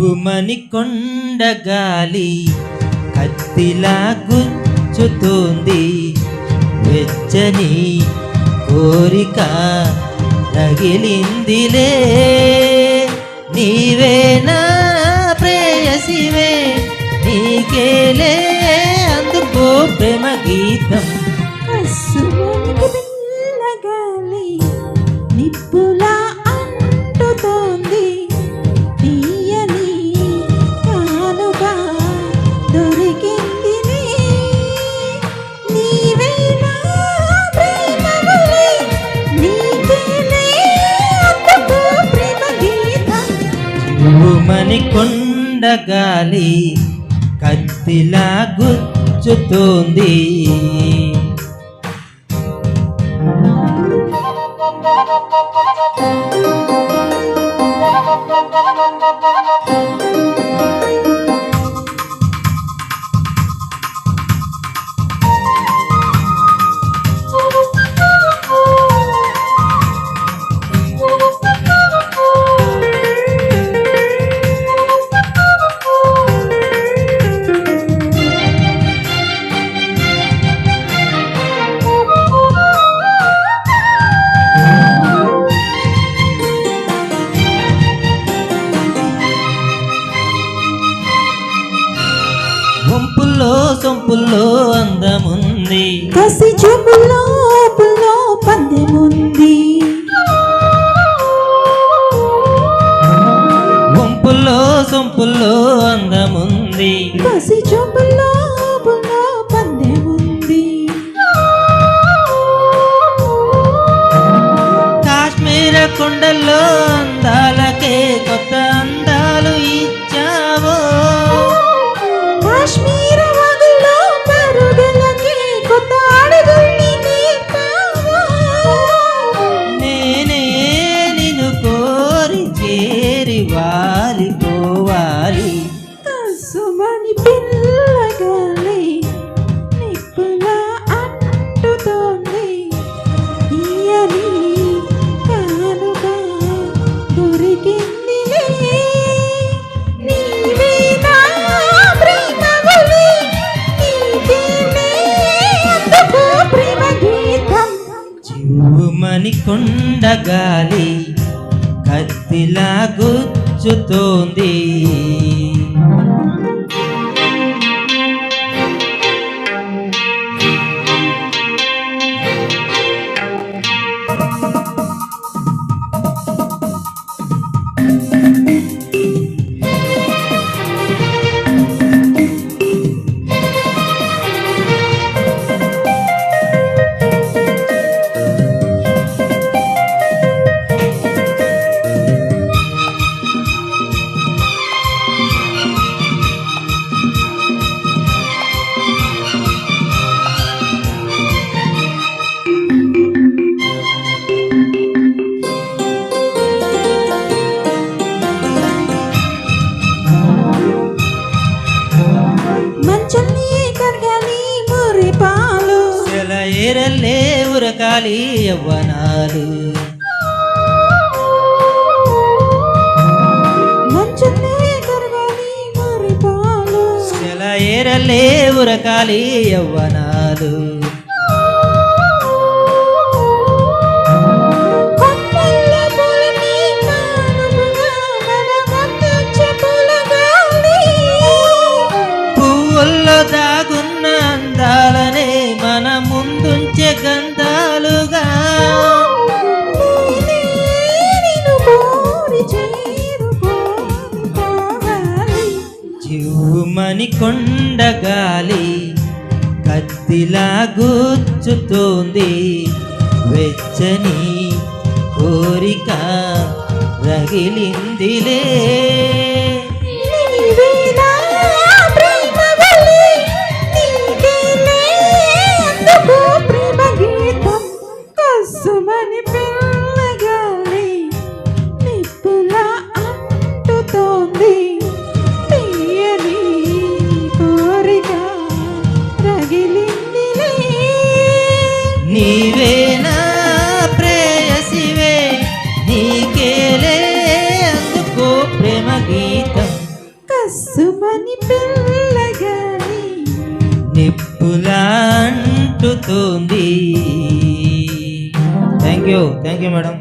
చివ్వుమని కొండ గాలి కత్తిలా గుంచుతుంది వెచ్చని కోరిక రగిలిందిలే. నీవేనా ప్రేయసివే నీకేలే భూమని కొండ గాలి కత్తిలా గుచ్చుతోంది. సొంపుల్లో అందముంది. కసి చూపుల్లో పుల్లో పందెముంది. వంపుల్లో సొంపుల్లో అందముంది. కసి చూపుల్లో పుల్లో పందెముంది. కాశ్మీర కొండల్లో చివ్వుమని కత్తిలా గుచ్చుతోంది. సెల ఏరల్లే ఉరకాలి యవ్వనాలు. ఏరల్లే ఉరకాలి యవ్వనాలు. కొండ గాలి కత్తిలా గుచ్చుతోంది వెచ్చని కోరిక రగిలిందిలే. నిప్పులా అంటుతోంది thank you thank you madam